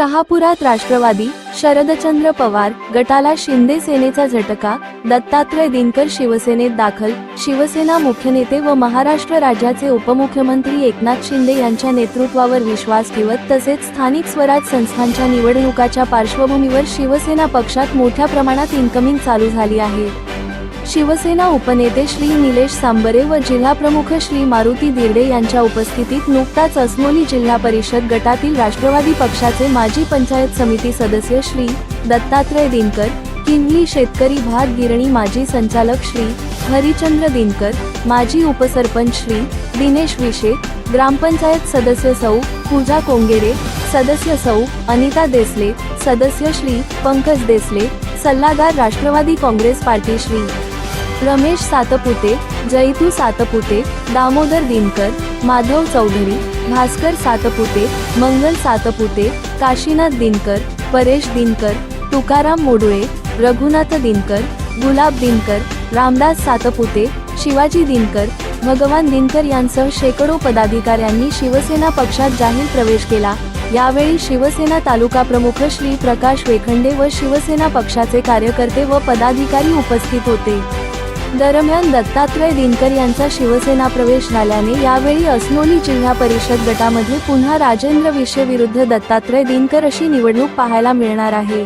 शहापुरात राष्ट्रवादी शरदचंद्र पवार गटाला शिंदे सेनेचा झटका दत्तात्रय दिनकर शिवसेनेत दाखल शिवसेना मुख्य नेते व महाराष्ट्र राज्याचे उपमुख्यमंत्री एकनाथ शिंदे यांच्या नेतृत्वावर विश्वास ठेवत तसेच स्थानिक स्वराज संस्थांच्या निवडणुकाच्या पार्श्वभूमीवर शिवसेना पक्षात मोठ्या प्रमाणात इन्कमिंग चालू झाली आहे. शिवसेना उपनेते श्री निलेश सांबरे व जिल्हाप्रमुख श्री मारुती दिर्डे यांच्या उपस्थितीत नुकताच अस्मोली जिल्हा परिषद गटातील राष्ट्रवादी पक्षाचे माजी पंचायत समिती सदस्य श्री दत्तात्रय दिनकर किनली शेतकरी भात गिरणी माजी संचालक श्री हरिचंद्र दिनकर माजी उपसरपंच श्री दिनेश विशे ग्रामपंचायत सदस्य सौ पूजा कोंगेरे सदस्य सौ अनिता देसले सदस्य श्री पंकज देसले सल्लागार राष्ट्रवादी काँग्रेस पार्टी श्री रमेश सातपुते जयतू सातपुते दामोदर दिनकर माधव चौधरी भास्कर सातपुते मंगल सातपुते काशीनाथ दिनकर परेश दिनकर तुकाराम मोडुळे रघुनाथ दिनकर गुलाब दिनकर रामदास सातपुते शिवाजी दिनकर भगवान दिनकर यांसह शेकडो पदाधिकाऱ्यांनी शिवसेना पक्षात जाहीर प्रवेश केला. यावेळी शिवसेना तालुका प्रमुख श्री प्रकाश वेखंडे व शिवसेना पक्षाचे कार्यकर्ते व पदाधिकारी उपस्थित होते. दरम्यान दत्तात्रय दिनकर यांचा शिवसेना प्रवेश झाल्याने यावेळी अस्नोली जिल्हा परिषद गटामध्ये पुन्हा राजेंद्र विषे विरुद्ध दत्तात्रय दिनकर अशी निवडणूक पाहायला मिळणार आहे.